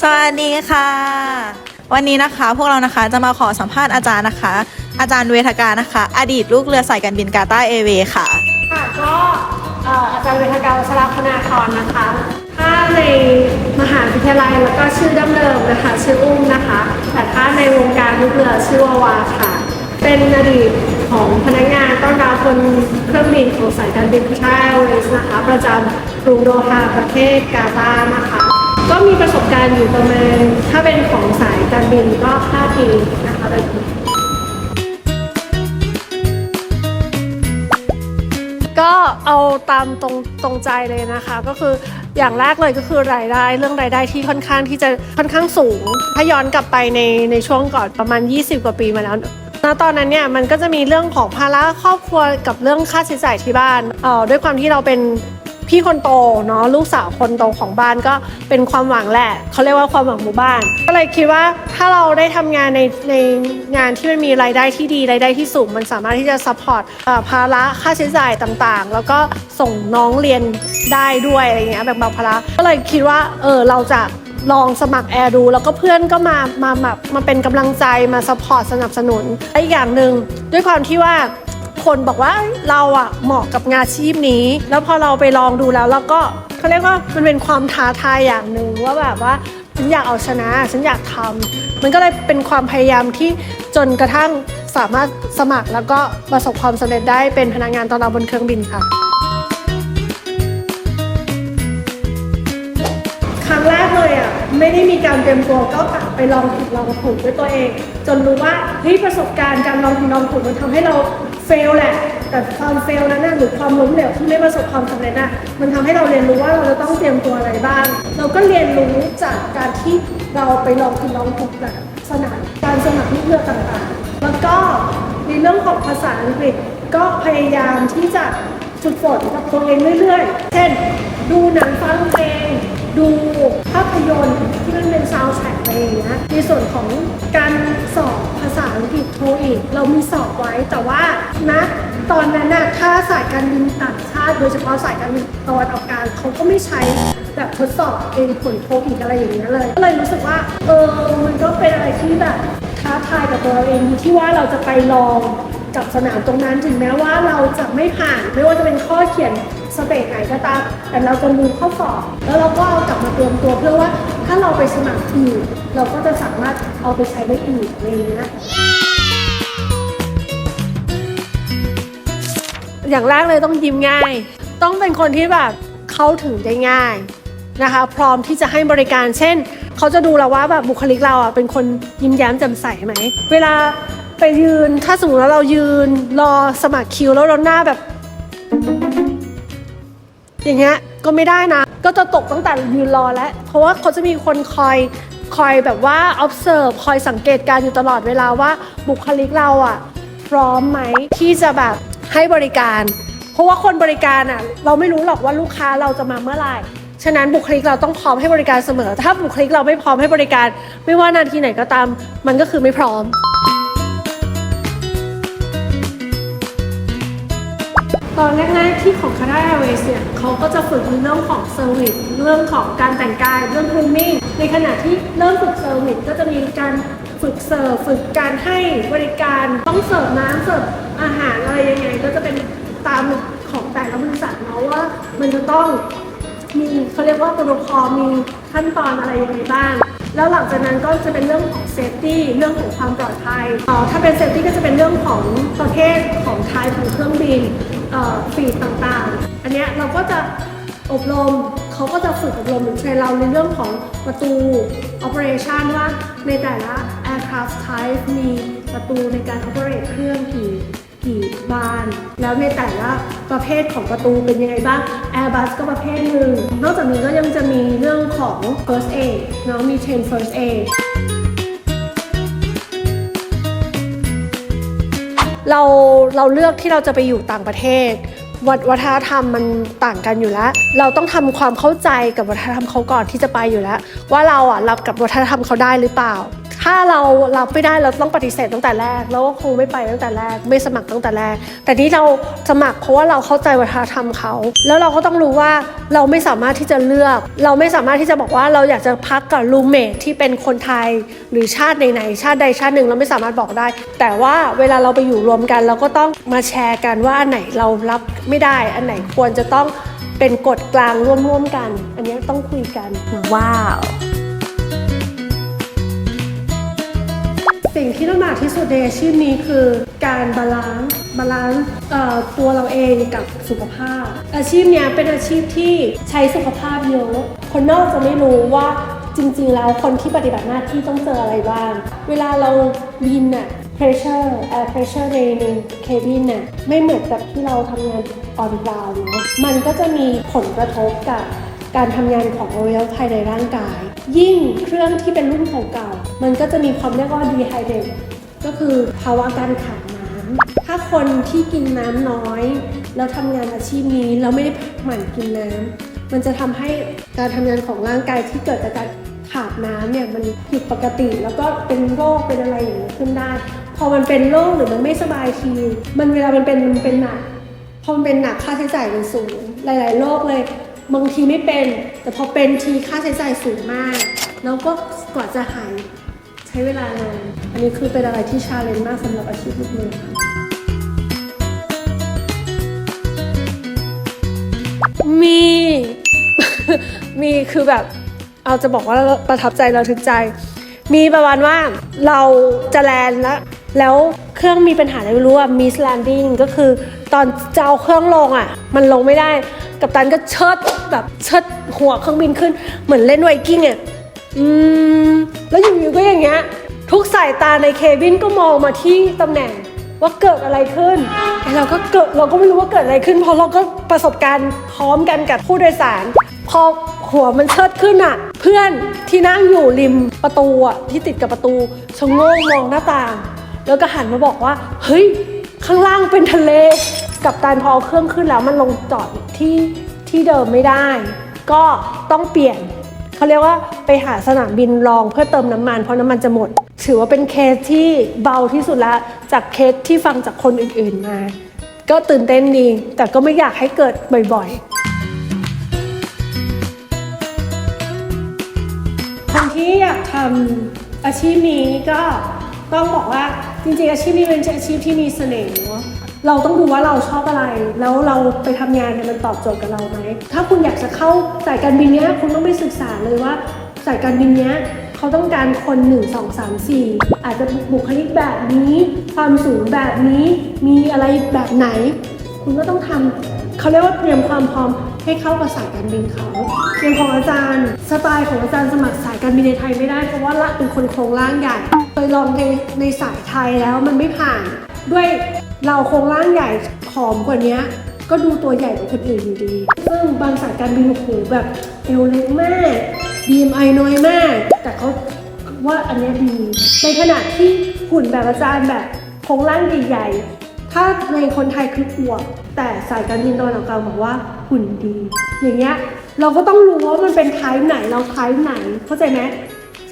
สวัสดีค่ะ วันนี้นะคะพวกเรานะคะจะมาขอสัมภาษณ์อาจารย์นะคะ อาจารย์เวทกานะคะ อดีตลูกเรือสายการบินกาตาร์เอเวย์ค่ะค่ะก็อาจารย์เวทกาวัชรพนาครนะคะ ถ้าในมหาวิทยาลัยแล้วก็ชื่อดั้งเดิมนะคะ ชื่ออุ้มนะคะ แต่ถ้าในวงการลูกเรือชื่อวาวาค่ะ เป็นอดีตของพนักงานต้อนรับบนเครื่องบินของสายการบินคาร์เวสนะคะ ประจำกรุงโดฮาประเทศกาตาร์นะคะ ก็มีประสบการณ์อยู่ประมาณ ถ้าเป็นของสายการบินก็5ปีนะคะแบบนี้ก็เอาตามตรงตรงใจเลยนะคะ ก็คืออย่างแรกเลยก็คือรายได้เรื่องรายได้ที่ค่อนข้างที่จะค่อนข้างสูง ถ้าย้อนกลับไปในในช่วงก่อนประมาณ 20 กว่าปีมาแล้วณตอนนั้นเนี่ยมันก็จะมีเรื่องของภาระครอบครัวกับเรื่องค่าใช้จ่ายที่บ้านเอ่อด้วยความที่เราเป็น พี่คนโตเนาะลูกสาวคนโตของบ้านก็เป็นความหวังแหละเขาเรียกว่าความหวังหมู่บ้าน ก็เลยคิดว่าถ้าเราได้ทำงานในในงานที่มันมีรายได้ที่ดีรายได้ที่สูง มันสามารถที่จะซัพพอร์ตภาระค่าใช้จ่ายต่างๆ แล้วก็ส่งน้องเรียนได้ด้วยอะไรเงี้ยแบ่งเบาภาระก็เลยคิดว่าเออเราจะลองสมัครแอร์ดู แล้วก็เพื่อนก็มามาแบบมาเป็นกำลังใจมาซัพพอร์ตสนับสนุนและอีกอย่างหนึ่งด้วยความที่ว่า คนบอกว่าเราอะเหมาะกับงานอาชีพนี้ แล้วพอเราไปลองดูแล้วเราก็เขาเรียกว่ามันเป็นความท้าทายอย่างหนึ่งว่าแบบว่าฉันอยากเอาชนะฉันอยากทำมันก็เลยเป็นความพยายามที่จนกระทั่งสามารถสมัครแล้วก็ประสบความสำเร็จได้เป็นพนักงานต้อนรับบนเครื่องบินค่ะ ครั้งแรกเลยอะไม่ได้มีการเตรียมตัวก็กลับไปลองผิดลองถูกด้วยตัวเอง จนรู้ว่าเฮ้ยประสบการณ์การลองผิดลองถูกมันทำให้เรา เฟลแหละ แต่ความเฟลนั้นน่ะหรือความล้มเหลวที่ไม่ประสบความสำเร็จน่ะมันทำให้เราเรียนรู้ว่าเราจะต้องเตรียมตัวอะไรบ้าง เราก็เรียนรู้จากการที่เราไปลองผิดลองถูกจากสนามการสมัครลูกเรือต่างๆ แล้วก็ในเรื่องของภาษาอังกฤษก็พยายามที่จะฝึกฝนกับตัวเองเรื่อยๆ เช่น ดูหนังฟังเพลง ดูภาพยนตร์ที่มันเป็นซาวด์แทร็กอะไรอย่างเงี้ยในส่วนของการ งกฤษโทอีกเรามีสอบไว้แต่ว่านะตอนนั้นน่ะถ้าสายการบินต่างชาติ โดยเฉพาะสายการบินตะวันออกกลางเขาก็ไม่ใช้แบบทดสอบเองผลโทอีกอะไรอย่างเงี้ยเลยก็เลยรู้สึกว่าเออมันก็เป็นอะไรที่แบบท้าทายกับตัวเราเองที่ว่าเราจะไปลองกับสนามตรงนั้นถึงแม้ว่าเราจะไม่ผ่านไม่ว่าจะเป็นข้อเขียนสเปกไหนก็ตามแต่เราจะรู้ข้อสอบ แล้วเราก็เอากลับมาเตรียมตัวเพื่อว่าถ้าเราไปสมัครอีกเราก็จะสามารถเอาไปใช้ได้อีกอะไรเงี้ย อย่างแรกเลยต้องยิ้มง่าย ต้องเป็นคนที่แบบเข้าถึงได้ง่ายนะคะ พร้อมที่จะให้บริการ เช่น เขาจะดูเราว่าแบบบุคลิกเราอะเป็นคนยิ้มแย้มแจ่มใสไหม เวลาไปยืนถ้าสมมติว่าเรายืนรอสมัครคิวแล้วเราหน้าแบบ อย่างเงี้ยก็ไม่ได้นะ ก็จะตกตั้งแต่ยืนรอแล้ว เพราะว่าเขาจะมีคนคอยคอยแบบว่า observe คอยสังเกตการณ์อยู่ตลอดเวลาว่าบุคลิกเราอะ พร้อมไหมที่จะแบบ ให้บริการ เพราะว่าคนบริการอะเราไม่รู้หรอกว่าลูกค้าเราจะมาเมื่อไหร่ฉะนั้นบุคลิกเราต้องพร้อมให้บริการเสมอ ถ้าบุคลิกเราไม่พร้อมให้บริการ ไม่ว่านาทีไหนก็ตาม มันก็คือไม่พร้อม ตอนแรกๆที่ของ Qatar Airways เนี่ยเขาก็จะฝึกเรื่องของเซอร์วิสเรื่องของการแต่งกายเรื่อง grooming ในขณะที่เริ่มฝึกเซอร์วิสก็จะมีการ ฝึกเสิร์ฟฝึกการให้บริการต้องเสิร์ฟน้ำเสิร์ฟอาหารอะไรยังไง ก็จะเป็นตามของแต่ละบริษัทเนาะว่า มันจะต้องมีเขาเรียกว่าโปรโตคอลมีขั้นตอนอะไรยังไงบ้าง แล้วหลังจากนั้นก็จะเป็นเรื่องของเซฟตี้เรื่องของความปลอดภัยเอ่อถ้าเป็นเซฟตี้ก็จะเป็นเรื่องของประเภทของท้ายของเครื่องบินเอ่อฟีดต่างๆ อันเนี้ยเราก็จะอบรมเขาก็จะฝึกอบรมหรือเทรนเราในเรื่องของประตู operation ว่าในแต่ละ aircraft type มีประตูในการ operate เครื่องกี่กี่บาน แล้วในแต่ละประเภทของประตูเป็นยังไงบ้าง Airbus ก็ประเภทหนึ่ง นอกจากนี้ก็ยังจะมีเรื่องของ First Aid เนาะมี Train First Aid เราเราเลือกที่เราจะไปอยู่ต่างประเทศวัฒวัฒนธรรมมันต่างกันอยู่แล้ว เราต้องทำความเข้าใจกับวัฒนธรรมเขาก่อนที่จะไปอยู่แล้ว ว่าเราอะรับกับวัฒนธรรมเขาได้หรือเปล่า ถ้าเรารับไม่ได้เราต้องปฏิเสธตั้งแต่แรกแล้วก็คงไม่ไปตั้งแต่แรก ไม่สมัครตั้งแต่แรก แต่นี่เราสมัครเพราะว่าเราเข้าใจวัฒนธรรมเขา แล้วเราก็ต้องรู้ว่าเราไม่สามารถที่จะเลือก เราไม่สามารถที่จะบอกว่าเราอยากจะพักกับรูเมทที่เป็นคนไทยหรือชาติไหนๆชาติใดชาติหนึ่งเราไม่สามารถบอกได้ แต่ว่าเวลาเราไปอยู่รวมกัน เราก็ต้องมาแชร์กันว่าอันไหนเรารับไม่ได้อันไหนควรจะต้องเป็นกฎกลางร่วมๆกัน อันนี้ต้องคุยกันว้าว สิ่งที่ลำบากที่สุดในอาชีพนี้คือการบาลานซ์บาลานซ์ตัวเราเองกับสุขภาพ อาชีพเนี้ยเป็นอาชีพที่ใช้สุขภาพเยอะคนนอกจะไม่รู้ว่าจริง ๆ แล้วคนที่ปฏิบัติหน้าที่ต้องเจออะไรบ้าง เวลาเราบินน่ะ pressure air pressure ในในเคบินน่ะไม่เหมือนกับที่เราทำงาน on ground เนอะมันก็จะมีผลกระทบกับ การทำงานของอวัยวะภายในร่างกาย ยิ่งเครื่องที่เป็นรุ่นเก่า มันก็จะมีความเรียกว่า dehydrate ก็คือภาวะการขาดน้ำถ้าคนที่กินน้ำน้อย แล้วทำงานอาชีพนี้แล้วไม่ได้หมั่นกินน้ำมันจะทำให้การทำงานของร่างกายที่เกิดจากการขาดน้ำเนี่ยมันผิดปกติแล้วก็เป็นโรคเป็นอะไรอย่างนี้ขึ้นได้ พอมันเป็นโรคหรือมันไม่สบายทีมันเวลามันเป็นมันเป็นหนักพอมันเป็นหนักค่าใช้จ่ายมันสูง หลาย ๆ โรคเลย บางทีไม่เป็น แต่พอเป็นทีค่าใช้จ่ายสูงมาก แล้วก็กว่าจะหายใช้เวลานานอันนี้คือเป็นอะไรที่ชาเลนจ์มากสำหรับอาชีพลูกมือค่ะมี มีคือแบบ เอาจะบอกว่าประทับใจเราถึกใจ มีประมาณว่าเราจะแลนด์แล้ว แล้วเครื่องมีปัญหาอะไรไม่รู้อะมิสแลนดิ้งก็คือตอนจะเอาเครื่องลงอะมันลงไม่ได้ กับตันก็เชิดแบบเชิดหัวเครื่องบินขึ้น เหมือนเล่นไวกิ้งอะอืมแล้วอยู่ๆก็อย่างเงี้ยทุกสายตาในเคบินก็มองมาที่ตำแหน่งว่าเกิดอะไรขึ้นเราก็เกิดเราก็ไม่รู้ว่าเกิดอะไรขึ้น เพราะเราก็ประสบการณ์พร้อมกันกับผู้โดยสาร พอหัวมันเชิดขึ้นอะ เพื่อนที่นั่งอยู่ริมประตูอะที่ติดกับประตูชะโงกมองหน้าต่าง แล้วก็หันมาบอกว่า เฮ้ย ข้างล่างเป็นทะเล กับตานพอเอาเครื่องขึ้นแล้วมันลงจอดที่ที่เดิมไม่ได้ ก็ต้องเปลี่ยนเขาเรียกว่าไปหาสนามบินรองเพื่อเติมน้ำมันเพราะน้ำมันจะหมด ถือว่าเป็นเคสที่เบาที่สุดแล้วจากเคสที่ฟังจากคนอื่นๆมา ก็ตื่นเต้นดี แต่ก็ไม่อยากให้เกิดบ่อยๆ คนที่อยากทำอาชีพนี้ก็ต้องบอกว่าจริงๆอาชีพนี้เป็นอาชีพที่มีเสน่ห์ เราต้องดูว่าเราชอบอะไร แล้วเราไปทำงานเนี่ยมันตอบโจทย์กับเราไหม ถ้าคุณอยากจะเข้าสายการบินเนี้ยคุณต้องไปศึกษาเลยว่าสายการบินเนี้ยเขาต้องการคน 1 2 3 4 อาจจะบุคลิกแบบนี้ ความสูงแบบนี้ มีอะไรแบบไหน คุณก็ต้องทำเขาเรียกว่าเตรียมความพร้อมให้เข้ากับสายการบินเขาอย่างของอาจารย์ สไตล์ของอาจารย์สมัครสายการบินในไทยไม่ได้เพราะว่าละเป็นคนโครงร่างใหญ่เคยลองในในสายไทยแล้วมันไม่ผ่าน ด้วยเราโครงร่างใหญ่ผอมกว่านี้ก็ดูตัวใหญ่กว่าคนอื่นอยู่ดี ซึ่งบางสายการบินโอ้โหแบบเอวเล็กมาก BMI น้อยมาก แต่เขาว่าอันนี้ดี ในขณะที่หุ่นแบบอาจารย์แบบโครงร่างใหญ่ๆ ถ้าในคนไทยคืออวบแต่สายการบินตะวันออกกลางบอกว่าหุ่นดี อย่างเงี้ยเราก็ต้องรู้ว่ามันเป็นไทป์ไหนเราไทป์ไหนเข้าใจไหม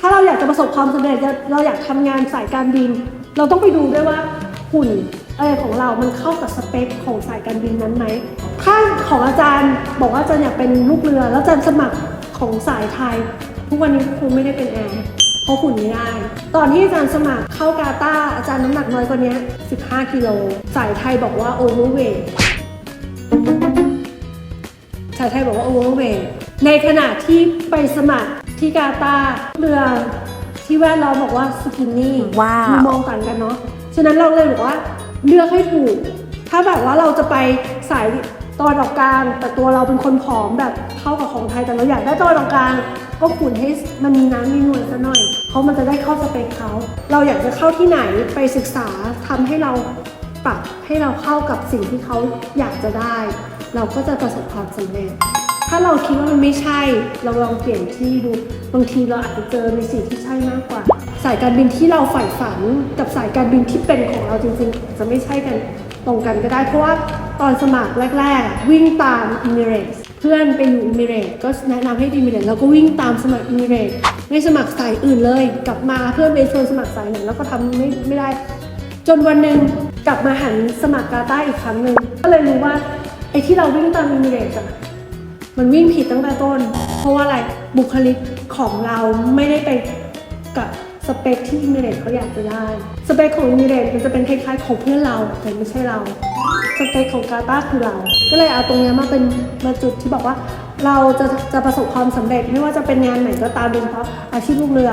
ถ้าเราอยากจะประสบความสำเร็จเราอยากทำงานสายการบิน เราต้องไปดูด้วยว่า หุ่นอะไรของเรา มันเข้ากับสเปคของสายการบินนั้นไหมถ้าของอาจารย์บอกว่าอาจารย์อยากเป็นลูกเรือ แล้วอาจารย์สมัครของสายไทย ทุกวันนี้คงไม่ได้เป็นแอร์เพราะหุ่นไม่ได้ ตอนที่อาจารย์สมัครเข้ากาตาร์อาจารย์น้ำหนักน้อยกว่านี้15กิโลสายไทยบอกว่าโอเวอร์เวทสายไทยบอกว่าโอเวอร์เวทในขณะที่ไปสมัครที่กาตาร์เรือที่แวดล้อมบอกว่าสกินนี่ว้าวมุมมองต่างกันเนาะ ฉะนั้นเราเลยบอกว่าเลือกให้ถูก ถ้าแบบว่าเราจะไปสายตะวันออกกลาง แต่ตัวเราเป็นคนผอมแบบเข้ากับของไทยแต่เราอยากได้ตะวันออกกลาง ก็ขุนให้มันมีน้ำมีนวลซะหน่อยเพราะมันจะได้เข้าสเปคเขา เราอยากจะเข้าที่ไหนไปศึกษาทำให้เราปรับให้เราเข้ากับสิ่งที่เขาอยากจะได้ เราก็จะประสบความสำเร็จ ถ้าเราคิดว่ามันไม่ใช่ เราลองเปลี่ยนที่ดู บางทีเราอาจจะเจอในสิ่งที่ใช่มากกว่า สายการบินที่เราใฝ่ฝันกับสายการบินที่เป็นของเราจริงๆ จะไม่ใช่กันตรงกันก็ได้ เพราะว่าตอนสมัครแรก ๆ วิ่งตาม Emirates เพื่อนไปอยู่อิมิเรตก็แนะนำให้อิมิเรตแล้วก็วิ่งตามสมัครอิมิเรตไม่สมัครสายอื่นเลย กลับมาเพื่อนไปชวนสมัครสายไหนแล้วก็ทำไม่ไม่ได้ จนวันหนึ่งกลับมาหันสมัครกาตาอีกครั้งหนึ่งก็เลยรู้ว่าไอ้ที่เราวิ่งตามอิมิเรตอะมันวิ่งผิดตั้งแต่ต้น เพราะว่าอะไรบุคลิกของเราไม่ได้ไปกับ สเปคที่อิมิเรตเขาอยากจะได้ สเปคของอิมิเรตมันจะเป็นคล้ายๆของเพื่อนเราแต่ไม่ใช่เรา สเปคของกาตาร์คือเรา ก็เลยเอาตรงเนี้ยมาเป็นมาจุดที่บอกว่า เราจะจะประสบความสำเร็จไม่ว่าจะเป็นงานไหนก็ตามโดยเฉพาะอาชีพลูกเรือ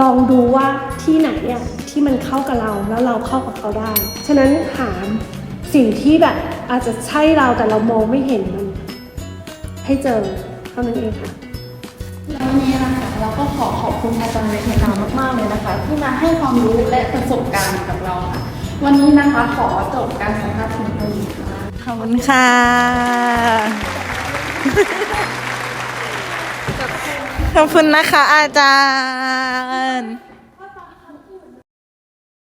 ลองดูว่าที่ไหนอะที่มันเข้ากับเราแล้วเราเข้ากับเขาได้ ฉะนั้นหาสิ่งที่แบบอาจจะใช่เราแต่เรามองไม่เห็นมันให้เจอเท่านั้นเองค่ะ อขอบคุณอาจารย์เวทนามาก ๆ เลยนะคะ ที่มาให้ความรู้และประสบการณ์กับเราค่ะ วันนี้นะคะขอจบการสัมภาษณ์เพียงเท่านี้ค่ะขอบคุณค่ะขอบคุณนะคะอาจารย์